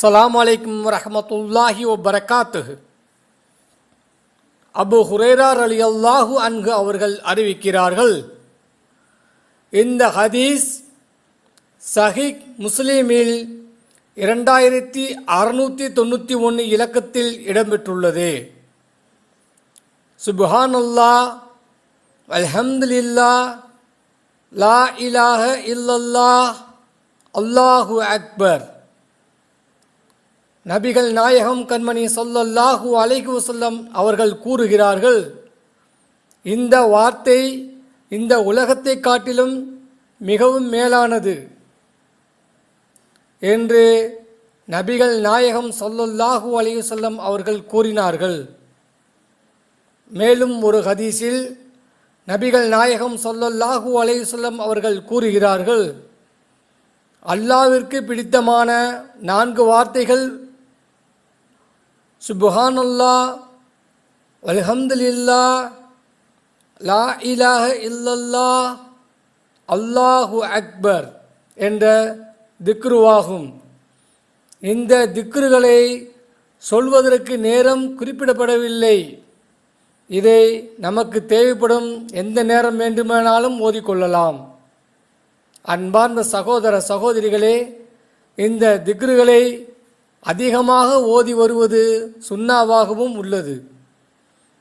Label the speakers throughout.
Speaker 1: அஸ்ஸலாமு அலைக்கும் வரஹமத்துல்லாஹி வபரகாத்துஹு அபு ஹுரேரார் அலி அல்லாஹு அன்கு அவர்கள் அறிவிக்கிறார்கள் இந்த ஹதீஸ் சஹிக் முஸ்லீமில் இரண்டாயிரத்தி அறுநூற்றி தொண்ணூற்றி ஒன்று இலக்கத்தில் இடம்பெற்றுள்ளது. சுபஹானுல்லா அல்ஹம்துலில்லா லா இலாஹ இல்லல்லாஹ் அல்லாஹு அக்பர் நபிகள் நாயகம் கண்மணி சொல்லல்லாஹு அலைகு வஸல்லம் அவர்கள் கூறுகிறார்கள் இந்த வார்த்தை இந்த உலகத்தை காட்டிலும் மிகவும் மேலானது என்று நபிகள் நாயகம் சொல்லல்லாஹு அலைகு சொல்லம் அவர்கள் கூறினார்கள். மேலும் ஒரு ஹதீஸில் நபிகள் நாயகம் சொல்லல்லாஹு அலைஹி சொல்லம் அவர்கள் கூறுகிறார்கள் அல்லாவிற்கு பிடித்தமான நான்கு வார்த்தைகள் சுபஹானல்லா அல்ஹம்துலில்லா லா இலாஹ இல்லல்லா அல்லாஹு அக்பர் என்ற திக்ருவாகும். இந்த திக்ருகளை சொல்வதற்கு நேரம் குறிப்பிடப்படவில்லை. இதை நமக்கு தேவைப்படும் எந்த நேரம் வேண்டுமானாலும் ஓதிக்கொள்ளலாம். அன்பார்ந்த சகோதர சகோதரிகளே இந்த திக்ருகளை அதிகமாக ஓதி வருவது சுண்ணாவாகவும் உள்ளது.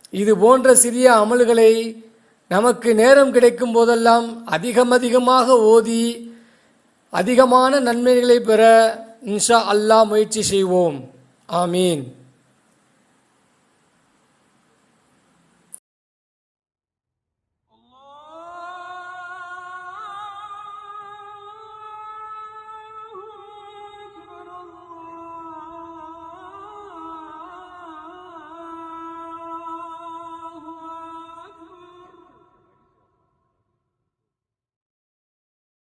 Speaker 1: இது போன்ற சிறிய அமல்களை நமக்கு நேரம் கிடைக்கும் போதெல்லாம் அதிகம் அதிகமாக ஓதி அதிகமான நன்மைகளை பெற இன்ஷா அல்லாஹ் முயற்சி செய்வோம். ஆமீன்.